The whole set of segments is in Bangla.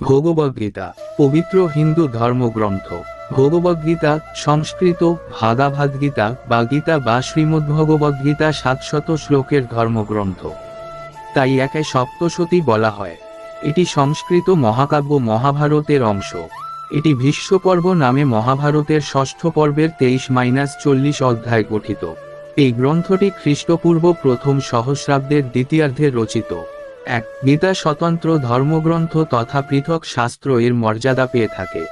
ভগবদ্গীতা পবিত্র হিন্দু ধর্মগ্রন্থ ভগবদ্গীতা সংস্কৃত ভাগাভাদগীতা বা গীতা বা শ্রীমদ্ শ্রীমদ্ভগবদ্গীতা সাতশত শ্লোকের ধর্মগ্রন্থ। তাই একে সপ্তশতী বলা হয়। এটি সংস্কৃত মহাকাব্য মহাভারতের অংশ। এটি ভীষ্মপর্ব নামে মহাভারতের ষষ্ঠ পর্বের তেইশ মাইনাস চল্লিশ অধ্যায় গঠিত। এই গ্রন্থটি খ্রিস্টপূর্ব প্রথম সহস্রাব্দের দ্বিতীয়ার্ধে রচিত। এক, গীতা স্বতন্ত্র ধর্মগ্রন্থ তথা পৃথক শাস্ত্র এর মর্যাদা পেয়ে থাকে।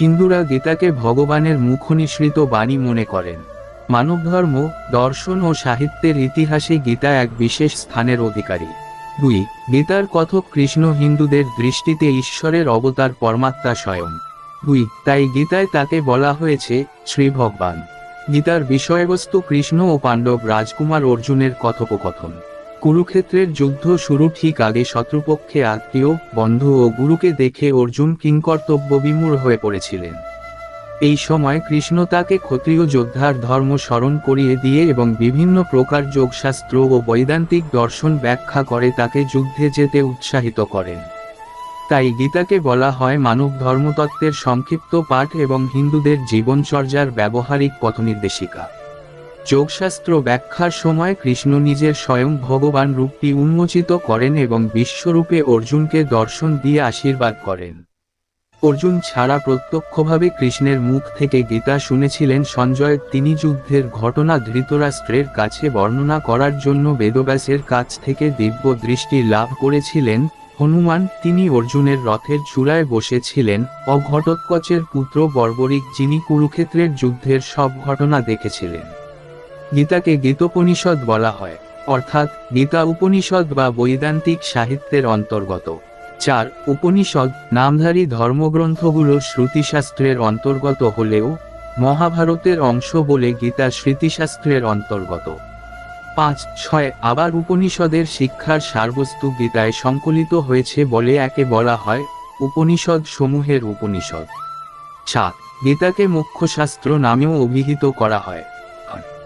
হিন্দুরা গীতাকে ভগবানের মুখনিসৃত বাণী মনে করেন। মানবধর্ম, দর্শন ও সাহিত্যের ইতিহাসে গীতা এক বিশেষ স্থানের অধিকারী। দুই, গীতার কথক কৃষ্ণ হিন্দুদের দৃষ্টিতে ঈশ্বরের অবতার পরমাত্মা স্বয়ং। দুই, তাই গীতায় তাকে বলা হয়েছে শ্রী ভগবান। গীতার বিষয়বস্তু কৃষ্ণ ও পাণ্ডব রাজকুমার অর্জুনের কথোপকথন। কুরুক্ষেত্রের যুদ্ধ শুরু ঠিক আগে শত্রুপক্ষে আত্মীয়, বন্ধু ও গুরুকে দেখে অর্জুন কিংকর্তব্য বিমূঢ় হয়ে পড়েছিলেন। এই সময় কৃষ্ণ তাকে ক্ষত্রিয় যোদ্ধার ধর্ম স্মরণ করিয়ে দিয়ে এবং বিভিন্ন প্রকার যোগশাস্ত্র ও বৈদান্তিক দর্শন ব্যাখ্যা করে তাকে যুদ্ধে যেতে উৎসাহিত করেন। তাই গীতাকে বলা হয় মানব ধর্মতত্ত্বের সংক্ষিপ্ত পাঠ এবং হিন্দুদের জীবনচর্যার ব্যবহারিক পথনির্দেশিকা। যোগশাস্ত্র ব্যাখ্যার সময় কৃষ্ণ নিজের স্বয়ং ভগবান রূপটি উন্মোচিত করেন এবং বিশ্বরূপে অর্জুনকে দর্শন দিয়ে আশীর্বাদ করেন। অর্জুন ছাড়া প্রত্যক্ষভাবে কৃষ্ণের মুখ থেকে গীতা শুনেছিলেন সঞ্জয়। তিনি যুদ্ধের ঘটনা ধৃতরাষ্ট্রের কাছে বর্ণনা করার জন্য বেদব্যাসের কাছ থেকে দিব্য দৃষ্টি লাভ করেছিলেন। হনুমান, তিনি অর্জুনের রথের চূড়ায় বসেছিলেন। অঘটোৎকচের পুত্র বর্বরিক, যিনি কুরুক্ষেত্রের যুদ্ধের সব ঘটনা দেখেছিলেন। গীতাকে গীতোপনিষদ বলা হয়, অর্থাৎ গীতা উপনিষদ বা বৈদান্তিক সাহিত্যের অন্তর্গত। চার, উপনিষদ, নামধারী ধর্মগ্রন্থগুলো শ্রুতিশাস্ত্রের অন্তর্গত হলেও মহাভারতের অংশ বলে গীতা স্মৃতিশাস্ত্রের অন্তর্গত। পাঁচ, ছয়, আবার উপনিষদের শিক্ষার সারবস্তু গীতায় সংকলিত হয়েছে বলে একে বলা হয় উপনিষদ সমূহের উপনিষদ। সাত, গীতাকে মুখ্যশাস্ত্র নামেও অভিহিত করা হয়।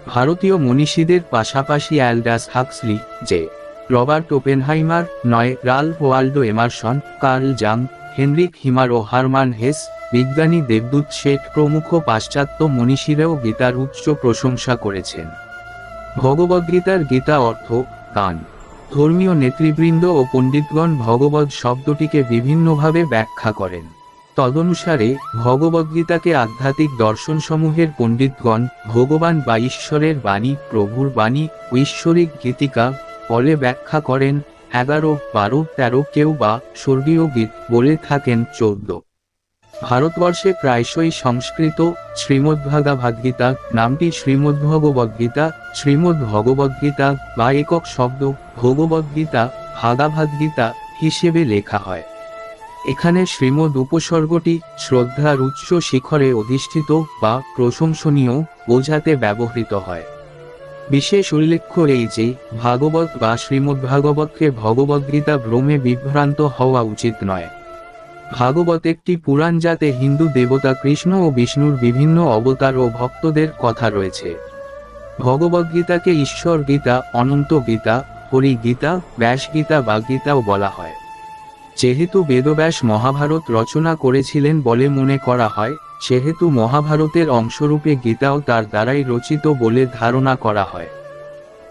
ভারতীয় মনীষীদের পাশাপাশি অ্যালডাস হাক্সলি যে রবার্ট ওপেনহাইমার, নয়। Ralph Waldo Emerson, Carl Jung, Heinrich Zimmer ও হারমান হেস, বিজ্ঞানী দেবদূত শেঠ প্রমুখ পাশ্চাত্য মনীষীরাও গীতার উচ্চ প্রশংসা করেছেন। ভগবদ্গীতার গীতা অর্থ কান ধর্মীয় নেতৃবৃন্দ ও পণ্ডিতগণ ভগবদ শব্দটিকে বিভিন্নভাবে ব্যাখ্যা করেন। তদনুসারে ভগবদ্গীতাকে আধ্যাত্মিক দর্শনসমূহের পণ্ডিতগণ, ভগবান বা ঈশ্বরের বাণী, প্রভুর বাণী, ঐশ্বরিক গীতিকা বলে ব্যাখ্যা করেন, এগারো, বারো, তেরো কেউ বা স্বর্গীয় গীত বলে থাকেন চৌদ্দ। ভারতবর্ষে প্রায়শই সংস্কৃত শ্রীমদ্ভাগবদ্গীতা নামটি শ্রীমদ্ভগবদ্গীতা শ্রীমদ্ভগবদ্গীতা বা একক শব্দ ভগবদ্গীতা ভাগাভাদগীতা হিসেবে লেখা হয়। এখানে শ্রীমদ উপসর্গটি শ্রদ্ধার উচ্চ শিখরে অধিষ্ঠিত বা প্রশংসনীয় বোঝাতে ব্যবহৃত হয়। বিশেষ উল্লেখ্য এই যে, ভাগবত বা শ্রীমদ্ভাগবতকে ভগবদ্গীতা ভ্রমে বিভ্রান্ত হওয়া উচিত নয়। ভাগবত একটি পুরাণ যাতে হিন্দু দেবতা কৃষ্ণ ও বিষ্ণুর বিভিন্ন অবতার ও ভক্তদের কথা রয়েছে। ভগবদ্গীতাকে ঈশ্বর গীতা অনন্ত গীতা হরি গীতা ব্যাস গীতা বা গীতাও বলা হয়। যেহেতু বেদব্যাস মহাভারত রচনা করেছিলেন বলে মনে করা হয়, সেহেতু মহাভারতের অংশরূপে গীতাও তার দ্বারাই রচিত বলে ধারণা করা হয়।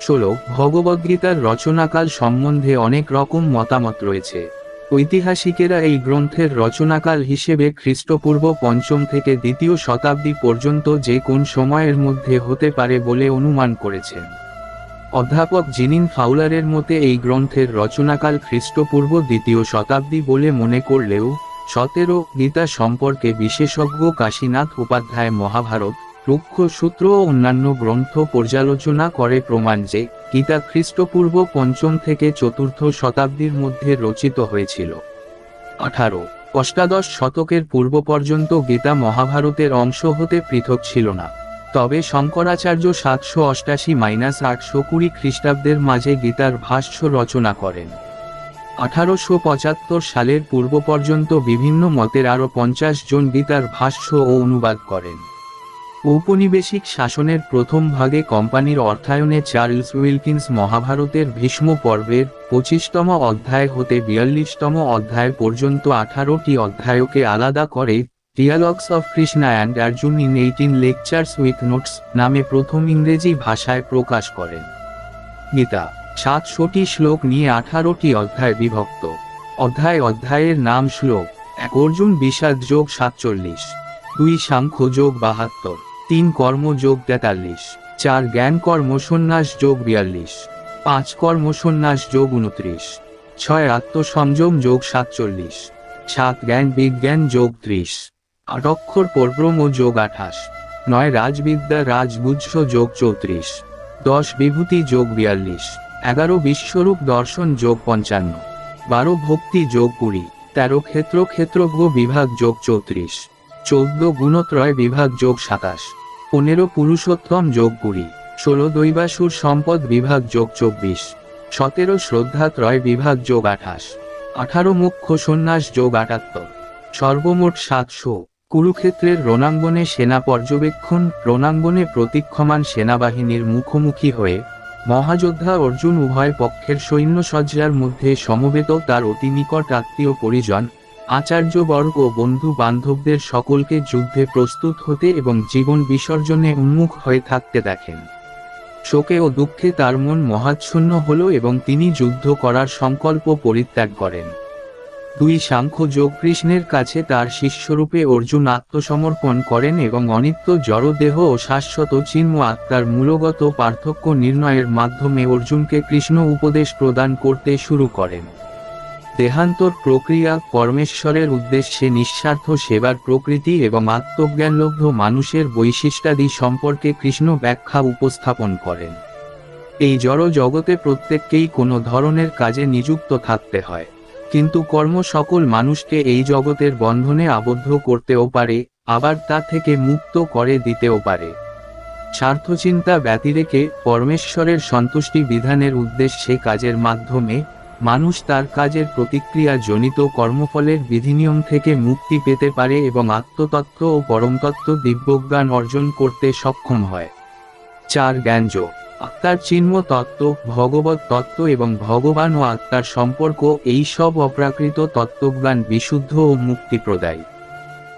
ষোলো ভগবদ্গীতার রচনাকাল সম্বন্ধে অনেক রকম মতামত রয়েছে। ঐতিহাসিকেরা এই গ্রন্থের রচনাকাল হিসেবে খ্রিস্টপূর্ব পঞ্চম থেকে দ্বিতীয় শতাব্দী পর্যন্ত যে কোন সময়ের মধ্যে হতে পারে বলে অনুমান করেছেন। অধ্যাপক জিনিন ফাউলারের মতে এই গ্রন্থের রচনাকাল খ্রিস্টপূর্ব দ্বিতীয় শতাব্দী বলে মনে করলেও, সতেরো গীতা সম্পর্কে বিশেষজ্ঞ কাশীনাথ উপাধ্যায় মহাভারত রুক্ষ সূত্র ও অন্যান্য গ্রন্থ পর্যালোচনা করে প্রমাণ যে, গীতা খ্রিস্টপূর্ব পঞ্চম থেকে চতুর্থ শতাব্দীর মধ্যে রচিত হয়েছিল। আঠারো, অষ্টাদশ শতকের পূর্ব পর্যন্ত গীতা মহাভারতের অংশ হতে পৃথক ছিল না। তবে শঙ্করাচার্য সাতশো অষ্টাশি মাইনাস আটশো কুড়ি খ্রিস্টাব্দের মাঝে গীতার ভাষ্য রচনা করেন। আঠারোশো পঁচাত্তর সালের পূর্ব পর্যন্ত বিভিন্ন মতের আরও পঞ্চাশ জন গীতার ভাষ্য ও অনুবাদ করেন। ঔপনিবেশিক শাসনের প্রথম ভাগে কোম্পানির অর্থায়নে চার্লস উইলকিন্স মহাভারতের ভীষ্ম পর্বের পঁচিশতম অধ্যায় হতে বিয়াল্লিশতম অধ্যায় পর্যন্ত আঠারোটি অধ্যায়কে আলাদা করে dialogues of Krishna and Arjun in eighteen lectures with notes নামে প্রথম ইংরেজি ভাষায় প্রকাশ করেন। গীতা সাতশোটি শ্লোক নিয়ে আঠারোটি অধ্যায় বিভক্ত। অধ্যায় অধ্যায়ের নাম শ্লোক, এক অর্জুন বিষাদ যোগ সাতচল্লিশ, দুই সাংখ্য যোগ বাহাত্তর, তিন কর্ম যোগ তেতাল্লিশ, চার জ্ঞান কর্মসন্ন্যাস যোগ বিয়াল্লিশ, পাঁচ কর্মসন্ন্যাস যোগ উনত্রিশ ছয় আত্মসংযম যোগ সাতচল্লিশ, সাত জ্ঞান বিজ্ঞান যোগ ত্রিশ। আট অক্ষর পরব্রহ্ম যোগ আঠাশ, নয় রাজবিদ্যা রাজগুজ্জ যোগ চৌত্রিশ, দশ বিভূতি যোগ বিয়াল্লিশ, এগারো বিশ্বরূপ দর্শন যোগ পঞ্চান্ন, বারো ভক্তি যোগ কুড়ি, তেরো ক্ষেত্র ক্ষেত্রজ্ঞ বিভাগ যোগ চৌত্রিশ, চৌদ্দ গুণত্রয় বিভাগ যোগ সাতাশ, পনেরো পুরুষোত্তম যোগ কুড়ি, ষোলো দৈবাসুর সম্পদ বিভাগ যোগ চব্বিশ, সতেরো শ্রদ্ধাত্রয় বিভাগ যোগ আঠাশ, আঠারো মুখ্য সন্ন্যাস যোগ আটাত্তর, সর্বমোট সাতশো। কুরুক্ষেত্রের রণাঙ্গনে সেনা পর্যবেক্ষণ, রণাঙ্গনে প্রতীক্ষমান সেনাবাহিনীর মুখোমুখি হয়ে, মহাযোদ্ধা অর্জুন উভয় পক্ষের সৈন্যসজ্জার মধ্যে সমবেত তার অতি নিকট আত্মীয় পরিজন আচার্যবর্গ ও বন্ধু বান্ধবদের সকলকে যুদ্ধে প্রস্তুত হতে এবং জীবন বিসর্জনে উন্মুখ হয়ে থাকতে দেখেন। শোকে ও দুঃখে তার মন মহাচ্ছন্ন হল এবং তিনি যুদ্ধ করার সংকল্প পরিত্যাগ করেন। দুই সাংখ্য যোগ কৃষ্ণের কাছে তার শিষ্যরূপে অর্জুন আত্মসমর্পণ করেন এবং অনিত্য জড়দেহ ও শাশ্বত চিন্ম আত্মার মূলগত পার্থক্য নির্ণয়ের মাধ্যমে অর্জুনকে কৃষ্ণ উপদেশ প্রদান করতে শুরু করেন। দেহান্তর প্রক্রিয়া পরমেশ্বরের উদ্দেশ্যে নিঃস্বার্থ সেবার প্রকৃতি এবং আত্মজ্ঞানলব্ধ মানুষের বৈশিষ্ট্যাদি সম্পর্কে কৃষ্ণ ব্যাখ্যা উপস্থাপন করেন। এই জড় জগতে প্রত্যেককেই কোনো ধরনের কাজে নিযুক্ত থাকতে হয়। কিন্তু কর্ম সকল মানুষকে এই জগতের বন্ধনে আবদ্ধ করতেও পারে, আবার তা থেকে মুক্ত করে দিতেও পারে। স্বার্থচিন্তা ব্যতিরেকে পরমেশ্বরের সন্তুষ্টি বিধানের উদ্দেশ্যে কাজের মাধ্যমে মানুষ তার কাজের প্রতিক্রিয়া জনিত কর্মফলের বিধিনিয়ম থেকে মুক্তি পেতে পারে এবং আত্মতত্ত্ব ও পরমতত্ত্ব দিব্যজ্ঞান অর্জন করতে সক্ষম হয়। চার, জ্ঞানযোগ। আত্মার চিহ্ন তত্ত্ব, ভগবত তত্ত্ব এবং ভগবান ও আত্মার সম্পর্ক, এই সব অপ্রাকৃত তত্ত্বজ্ঞান বিশুদ্ধ ও মুক্তিপ্রদায়ী।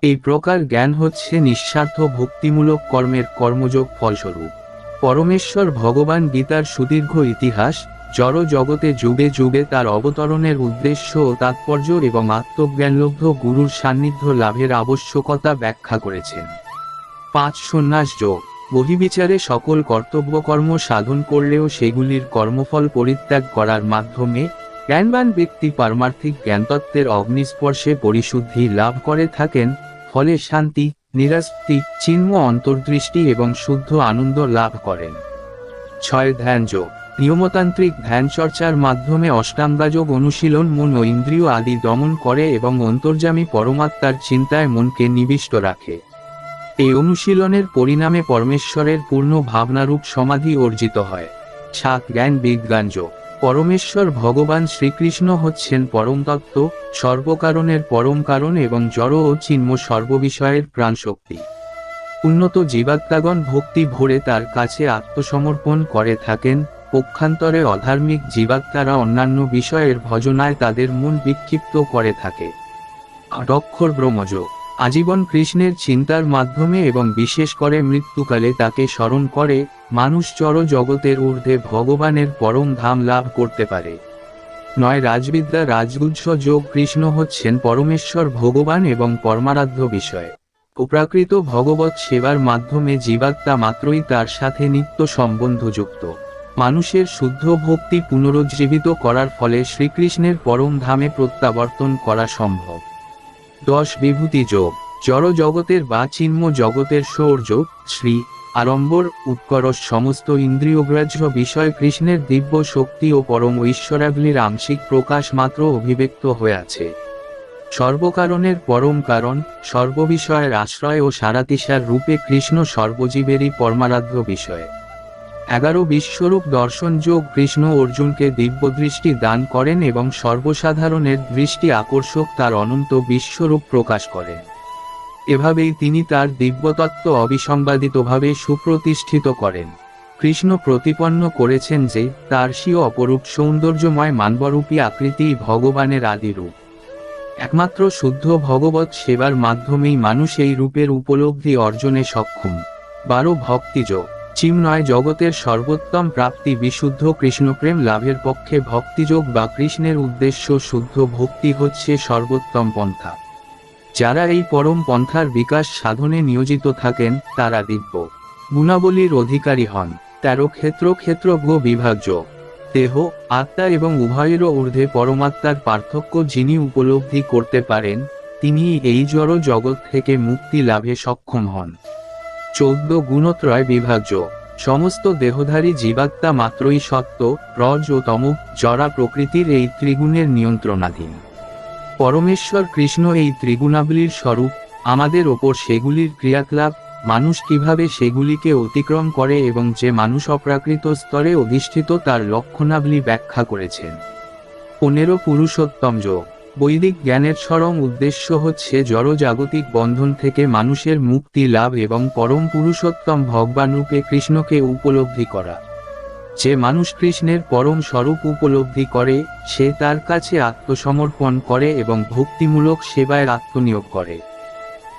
এই প্রকার জ্ঞান হচ্ছে নিঃস্বার্থ ভক্তিমূলক কর্মের কর্মযোগ ফলস্বরূপ। পরমেশ্বর ভগবান গীতার সুদীর্ঘ ইতিহাস জড় জগতে যুগে যুগে তার অবতরণের উদ্দেশ্য ও তাৎপর্য এবং আত্মজ্ঞানলব্ধ গুরুর সান্নিধ্য লাভের আবশ্যকতা ব্যাখ্যা করেছেন। পাঁচ সন্ন্যাস যোগ বহিবিচারে সকল কর্তব্যকর্ম সাধন করলেও সেগুলির কর্মফল পরিত্যাগ করার মাধ্যমে জ্ঞানবান ব্যক্তি পারমার্থিক জ্ঞানতত্ত্বের অগ্নিস্পর্শে পরিশুদ্ধি লাভ করে থাকেন, ফলে শান্তি, নিরাস্তি, চিন্ম অন্তর্দৃষ্টি এবং শুদ্ধ আনন্দ লাভ করেন। ছয় ধ্যান যোগ। নিয়মতান্ত্রিক ধ্যান চর্চার মাধ্যমে অষ্টাঙ্গাযোগ অনুশীলন মন ও ইন্দ্রিয় আদি দমন করে এবং অন্তর্যামী পরমাত্মার চিন্তায় মনকে নিবিষ্ট রাখে। এই অনুশীলনের পরিণামে পরমেশ্বরের পূর্ণ ভাবনারূপ সমাধি অর্জিত হয়। সাত জ্ঞান বিজ্ঞান যোগ পরমেশ্বর ভগবান শ্রীকৃষ্ণ হচ্ছেন পরমতত্ত্ব, সর্বকারণের পরম কারণ এবং জড় ও চিন্ম সর্ববিষয়ের প্রাণশক্তি। উন্নত জীবাত্মাগণ ভক্তি ভরে তার কাছে আত্মসমর্পণ করে থাকেন, পক্ষান্তরে অধার্মিক জীবাত্মারা অন্যান্য বিষয়ের ভজনায় তাদের মন বিক্ষিপ্ত করে থাকে। আটক্ষর ব্রহ্মযোগ আজীবন কৃষ্ণের চিন্তার মাধ্যমে এবং বিশেষ করে মৃত্যুকালে তাকে স্মরণ করে, মানুষ চর জগতের ঊর্ধ্বে ভগবানের পরম ধাম লাভ করতে পারে। নয়, রাজবিদ্যা রাজগুজ্জ যোগ কৃষ্ণ হচ্ছেন পরমেশ্বর ভগবান এবং পরমারাধ্য বিষয়। অপ্রাকৃত ভগবত সেবার মাধ্যমে জীবাত্মা মাত্রই তার সাথে নিত্য সম্বন্ধযুক্ত। মানুষের শুদ্ধ ভক্তি পুনরুজ্জীবিত করার ফলে শ্রীকৃষ্ণের পরম ধামে প্রত্যাবর্তন করা সম্ভব। দশ বিভূতি যোগ জড় জগতের বা চিন্ম জগতের সৌর্য শ্রী, আড়ম্বর, উৎকরস সমস্ত ইন্দ্রিয়গ্রাহ্য বিষয় কৃষ্ণের দিব্য শক্তি ও পরম ঐশ্বরাগ্নির আংশিক প্রকাশ মাত্র অভিব্যক্ত হয়ে আছে সর্বকারণের পরম কারণ, সর্ববিষয়ের আশ্রয় ও সারাতিসার রূপে কৃষ্ণ সর্বজীবেরই পরমারাধ্য বিষয়। এগারো বিশ্বরূপ দর্শন যোগ কৃষ্ণ অর্জুনকে দিব্যদৃষ্টি দান করেন এবং সর্বসাধারণের দৃষ্টি আকর্ষক তার অনন্ত বিশ্বরূপ প্রকাশ করেন এভাবেই তিনি তার দিব্যতত্ত্ব অবিসংবাদিতভাবে সুপ্রতিষ্ঠিত করেন। কৃষ্ণ প্রতিপন্ন করেছেন যে, তার স্বীয় অপরূপ সৌন্দর্যময় মানবরূপী আকৃতি ভগবানের আদিরূপ। একমাত্র শুদ্ধ ভগবত সেবার মাধ্যমেই মানুষ এই রূপের উপলব্ধি অর্জনে সক্ষম। বারো ভক্তিযোগ। চিমনয় জগতের সর্বোত্তম প্রাপ্তি বিশুদ্ধ কৃষ্ণপ্রেম লাভের পক্ষে ভক্তিযোগ বা কৃষ্ণের উদ্দেশ্য শুদ্ধ ভক্তি হচ্ছে সর্বোত্তম পন্থা। যারা এই পরম পন্থার বিকাশ সাধনে নিয়োজিত থাকেন, তারা দিব্য। গুণাবলীর অধিকারী হন। তেরো ক্ষেত্র ক্ষেত্র ক্ষেত্রজ্ঞ বিভাজ্য। দেহ, আত্মা এবং উভয়েরও ঊর্ধ্বে পরমাত্মার পার্থক্য যিনি উপলব্ধি করতে পারেন তিনি এই জড় জগৎ থেকে মুক্তি লাভে সক্ষম হন। চৌদ্দ গুণত্রয় বিভাজ্য। সমস্ত দেহধারী জীবাত্মা মাত্রই সত্য, রজ ও তম, জরা প্রকৃতির এই ত্রিগুণের নিয়ন্ত্রণাধীন। পরমেশ্বর কৃষ্ণ এই ত্রিগুণাবলীর স্বরূপ, আমাদের ওপর সেগুলির ক্রিয়াকলাপ, মানুষ কীভাবে সেগুলিকে অতিক্রম করে এবং যে মানুষ অপ্রাকৃত স্তরে অধিষ্ঠিত তার লক্ষণাবলী ব্যাখ্যা করেছেন। পনেরো পুরুষোত্তম যোগ। বৈদিক জ্ঞানের চরম উদ্দেশ্য হচ্ছে জড়জাগতিক বন্ধন থেকে মানুষের মুক্তি লাভ এবং পরম পুরুষোত্তম ভগবানরূপে কৃষ্ণকে উপলব্ধি করা। যে মানুষ কৃষ্ণের পরম স্বরূপ উপলব্ধি করে, সে তার কাছে আত্মসমর্পণ করে এবং ভক্তিমূলক সেবায় আত্মনিয়োগ করে।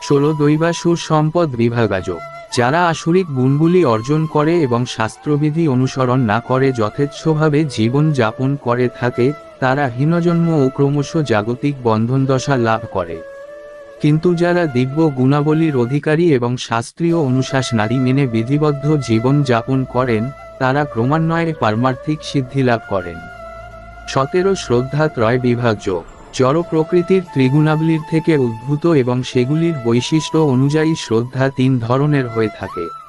ষোলো দৈবাসুর সম্পদ বিভাগাযোগ। যারা আসরিক গুণগুলি অর্জন করে এবং শাস্ত্রবিধি অনুসরণ না করে যথেচ্ছভাবে জীবন যাপন করে থাকে তারা হীনজন্ম ও ক্রমশ জাগতিক বন্ধনদশা লাভ করে। কিন্তু যারা দিব্য গুণাবলীর অধিকারী এবং শাস্ত্রীয় অনুশাসনাদি মেনে বিধিবদ্ধ জীবন যাপন করেন, তারা ক্রমান্বয়ে পারমার্থিক সিদ্ধি লাভ করেন। সতেরো শ্রদ্ধা ত্রয় বিভাজ্য। জড় প্রকৃতির ত্রিগুণাবলীর থেকে উদ্ভূত এবং সেগুলির বৈশিষ্ট্য অনুযায়ী শ্রদ্ধা তিন ধরনের হয়ে থাকে।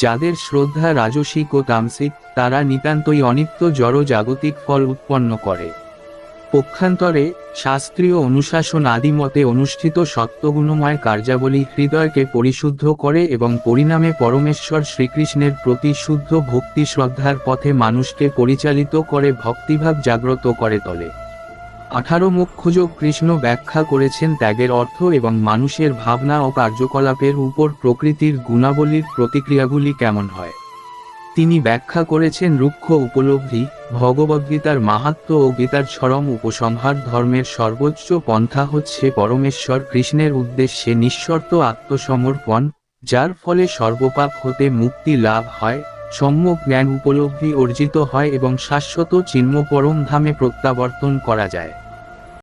যাদের শ্রদ্ধা রাজসিক ও তামসিক, তারা নিতান্তই অনিত্য জড় জাগতিক ফল উৎপন্ন করে। পক্ষান্তরে, শাস্ত্রীয় অনুশাসন আদিমতে অনুষ্ঠিত সত্যগুণময় কার্যাবলী হৃদয়কে পরিশুদ্ধ করে এবং পরিণামে পরমেশ্বর শ্রীকৃষ্ণের প্রতি শুদ্ধ ভক্তি শ্রদ্ধার পথে মানুষকে পরিচালিত করে ভক্তিভাব জাগ্রত করে তোলে। আঠারো মুখ্যযোগ কৃষ্ণ ব্যাখ্যা করেছেন ত্যাগের অর্থ এবং মানুষের ভাবনা ও কার্যকলাপের উপর প্রকৃতির গুণাবলীর প্রতিক্রিয়াগুলি কেমন হয়। তিনি ব্যাখ্যা করেছেন রুক্ষ উপলব্ধি ভগবদ্গীতার মাহাত্ম ও গীতার চরম উপসংহার ধর্মের সর্বোচ্চ পন্থা হচ্ছে পরমেশ্বর কৃষ্ণের উদ্দেশ্যে নিঃশর্ত আত্মসমর্পণ, যার ফলে সর্বপাপ হতে মুক্তি লাভ হয়, সম্যক জ্ঞান উপলব্ধি অর্জিত হয় এবং শাশ্বত চিন্ম পরম ধামে প্রত্যাবর্তন করা যায়।